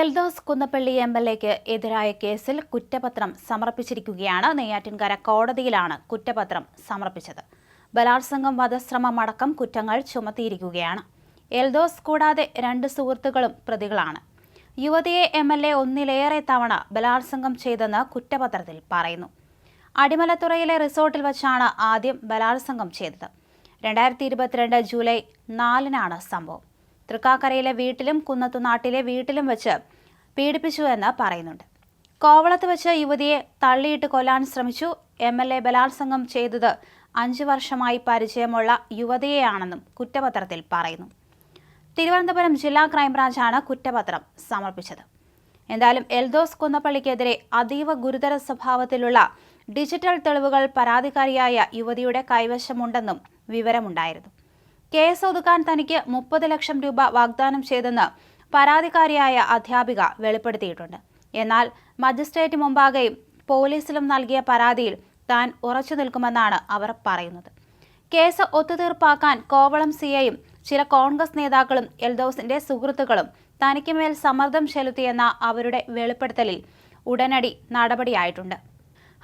Eldhose Kunnappilly M L എക്ക് എതിരായ കേസിൽ കുറ്റപത്രം സമർപ്പിച്ചിരിക്കുകയാണ്. നെയ്യാറ്റിൻകര കോടതിയിലാണ് കുറ്റപത്രം സമർപ്പിച്ചത്. ബലാത്സംഗം വധശ്രമം അടക്കം കുറ്റങ്ങൾ ചുമത്തിയിരിക്കുകയാണ്. എൽദോസ് കൂടാതെ രണ്ട് സുഹൃത്തുക്കളും പ്രതികളാണ്. യുവതിയെ എം എൽ എ ഒന്നിലേറെ തവണ ബലാത്സംഗം ചെയ്തെന്ന് കുറ്റപത്രത്തിൽ പറയുന്നു. അടിമലത്തുറയിലെ റിസോർട്ടിൽ വച്ചാണ് ആദ്യം ബലാത്സംഗം ചെയ്തത്. രണ്ടായിരത്തി ഇരുപത്തിരണ്ട് ജൂലൈ നാലിനാണ് സംഭവം. തൃക്കാക്കരയിലെ വീട്ടിലും കുന്നത്തുനാട്ടിലെ വീട്ടിലും വെച്ച് പീഡിപ്പിച്ചു എന്ന് പറയുന്നുണ്ട്. കോവളത്ത് വെച്ച് യുവതിയെ തള്ളിയിട്ട് കൊല്ലാൻ ശ്രമിച്ചു എം എൽ എ ബലാത്സംഗം ചെയ്തത് അഞ്ചു വർഷമായി പരിചയമുള്ള യുവതിയെയാണെന്നും കുറ്റപത്രത്തിൽ പറയുന്നു. തിരുവനന്തപുരം ജില്ലാ ക്രൈംബ്രാഞ്ചാണ് കുറ്റപത്രം സമർപ്പിച്ചത്. എന്തായാലും എൽദോസ് കുന്നപ്പള്ളിക്കെതിരെ അതീവ ഗുരുതര സ്വഭാവത്തിലുള്ള ഡിജിറ്റൽ തെളിവുകൾ പരാതിക്കാരിയായ യുവതിയുടെ കൈവശമുണ്ടെന്നും വിവരമുണ്ടായിരുന്നു. കേസ് ഒതുക്കാൻ തനിക്ക് മുപ്പത് ലക്ഷം രൂപ വാഗ്ദാനം ചെയ്തെന്ന് പരാതിക്കാരിയായ അധ്യാപിക വെളിപ്പെടുത്തിയിട്ടുണ്ട്. എന്നാൽ മജിസ്ട്രേറ്റ് മുമ്പാകെയും പോലീസിലും നൽകിയ പരാതിയിൽ താൻ ഉറച്ചു നിൽക്കുമെന്നാണ് അവർ പറയുന്നത്. കേസ് ഒത്തുതീർപ്പാക്കാൻ കോവളം സിഐയും ചില കോൺഗ്രസ് നേതാക്കളും എൽദോസിന്റെ സുഹൃത്തുക്കളും തനിക്ക് മേൽ സമ്മർദ്ദം ചെലുത്തിയെന്ന അവരുടെ വെളിപ്പെടുത്തലിൽ ഉടനടി നടപടിയായിട്ടുണ്ട്.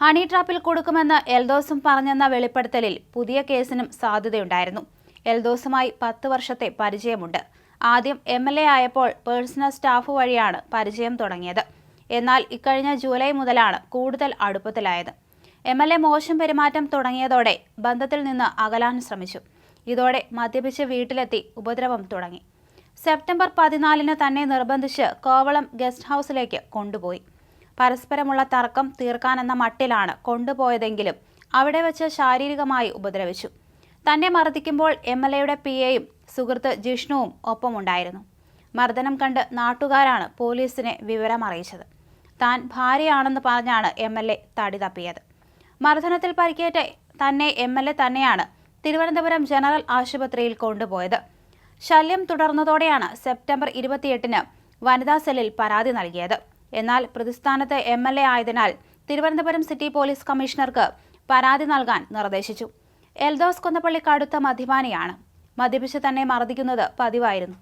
ഹണി ട്രാപ്പിൽ കൊടുക്കുമെന്ന് എൽദോസും പറഞ്ഞെന്ന വെളിപ്പെടുത്തലിൽ പുതിയ കേസിനും സാധ്യതയുണ്ടായിരുന്നു. എൽദോസുമായി പത്ത് വർഷത്തെ പരിചയമുണ്ട്. ആദ്യം എം എൽ എ ആയപ്പോൾ പേഴ്സണൽ സ്റ്റാഫ് വഴിയാണ് പരിചയം തുടങ്ങിയത്. എന്നാൽ ഇക്കഴിഞ്ഞ ജൂലൈ മുതലാണ് കൂടുതൽ അടുപ്പത്തിലായത്. എം എൽ എ മോശം പെരുമാറ്റം തുടങ്ങിയതോടെ ബന്ധത്തിൽ നിന്ന് അകലാൻ ശ്രമിച്ചു. ഇതോടെ മദ്യപിച്ച് വീട്ടിലെത്തി ഉപദ്രവം തുടങ്ങി. സെപ്റ്റംബർ പതിനാലിന് തന്നെ നിർബന്ധിച്ച് കോവളം ഗസ്റ്റ് ഹൗസിലേക്ക് കൊണ്ടുപോയി. പരസ്പരമുള്ള തർക്കം തീർക്കാനെന്ന മട്ടിലാണ് കൊണ്ടുപോയതെങ്കിലും അവിടെ വെച്ച് ശാരീരികമായി ഉപദ്രവിച്ചു. തന്നെ മർദ്ദിക്കുമ്പോൾ എം എൽ എയുടെ പി എയും സുഹൃത്ത് ജിഷ്ണുവും ഒപ്പമുണ്ടായിരുന്നു. മർദ്ദനം കണ്ട് നാട്ടുകാരാണ് പോലീസിനെ വിവരം അറിയിച്ചത് താൻ ഭാര്യയാണെന്ന് പറഞ്ഞാണ് എം എൽ എ തടി തപ്പിയത്. മർദ്ദനത്തിൽ പരിക്കേറ്റ തന്നെ എം എൽ എ തന്നെയാണ് തിരുവനന്തപുരം ജനറൽ ആശുപത്രിയിൽ കൊണ്ടുപോയത്. ശല്യം തുടർന്നതോടെയാണ് സെപ്റ്റംബർ ഇരുപത്തിയെട്ടിന് വനിതാ സെല്ലിൽ പരാതി നൽകിയത്. എന്നാൽ പ്രതിസ്ഥാനത്ത് എം എൽ എ ആയതിനാൽ തിരുവനന്തപുരം സിറ്റി പോലീസ് കമ്മീഷണർക്ക് പരാതി നൽകാൻ നിർദ്ദേശിച്ചു. എൽദോസ് കൊന്നപ്പള്ളി കടുത്ത മദ്യപാനിയാണ്. മദ്യപിച്ച് തന്നെ മർദ്ദിക്കുന്നത് പതിവായിരുന്നു.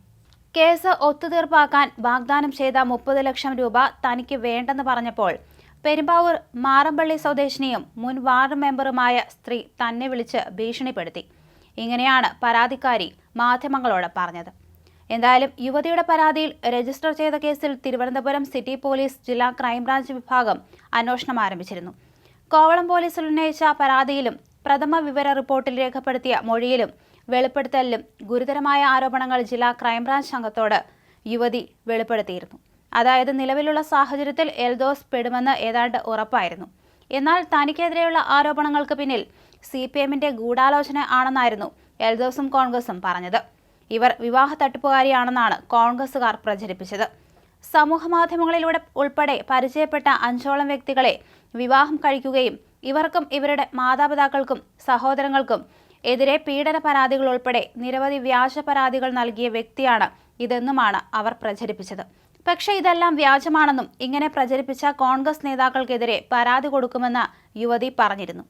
കേസ് ഒത്തുതീർപ്പാക്കാൻ വാഗ്ദാനം ചെയ്ത മുപ്പത് ലക്ഷം രൂപ തനിക്ക് വേണ്ടെന്ന് പറഞ്ഞപ്പോൾ പെരുമ്പാവൂർ മാറമ്പള്ളി സ്വദേശിനിയും മുൻ വാർഡ് മെമ്പറുമായ സ്ത്രീ തന്നെ വിളിച്ച് ഭീഷണിപ്പെടുത്തി. ഇങ്ങനെയാണ് പരാതിക്കാരി മാധ്യമങ്ങളോട് പറഞ്ഞത്. എന്തായാലും യുവതിയുടെ പരാതിയിൽ രജിസ്റ്റർ ചെയ്ത കേസിൽ തിരുവനന്തപുരം സിറ്റി പോലീസ് ജില്ലാ ക്രൈംബ്രാഞ്ച് വിഭാഗം അന്വേഷണം ആരംഭിച്ചിരുന്നു. കോവളം പോലീസിൽ ഉന്നയിച്ച പരാതിയിലും പ്രഥമ വിവര റിപ്പോർട്ടിൽ രേഖപ്പെടുത്തിയ മൊഴിയിലും വെളിപ്പെടുത്തലിലും ഗുരുതരമായ ആരോപണങ്ങൾ ജില്ലാ ക്രൈംബ്രാഞ്ച് സംഘത്തോട് യുവതി വെളിപ്പെടുത്തിയിരുന്നു. അതായത് നിലവിലുള്ള സാഹചര്യത്തിൽ എൽദോസ് പെടുമെന്ന് ഏതാണ്ട് ഉറപ്പായിരുന്നു. എന്നാൽ തനിക്കെതിരെയുള്ള ആരോപണങ്ങൾക്ക് പിന്നിൽ സി പി എമ്മിന്റെ ഗൂഢാലോചന ആണെന്നായിരുന്നു എൽദോസും കോൺഗ്രസും പറഞ്ഞത്. ഇവർ വിവാഹ തട്ടിപ്പുകാരിയാണെന്നാണ് കോൺഗ്രസുകാർ പ്രചരിപ്പിച്ചത്. സമൂഹ മാധ്യമങ്ങളിലൂടെ ഉൾപ്പെടെ പരിചയപ്പെട്ട അഞ്ചോളം വ്യക്തികളെ വിവാഹം കഴിക്കുകയും ഇവർക്കും ഇവരുടെ മാതാപിതാക്കൾക്കും സഹോദരങ്ങൾക്കും എതിരെ പീഡന പരാതികൾ ഉൾപ്പെടെ നിരവധി വ്യാജ പരാതികൾ നൽകിയ വ്യക്തിയാണ് ഇതെന്നുമാണ് അവർ പ്രചരിപ്പിച്ചത്. പക്ഷെ ഇതെല്ലാം വ്യാജമാണെന്നും ഇങ്ങനെ പ്രചരിപ്പിച്ച കോൺഗ്രസ് നേതാക്കൾക്കെതിരെ പരാതി കൊടുക്കുമെന്ന് യുവതി പറഞ്ഞിരുന്നു.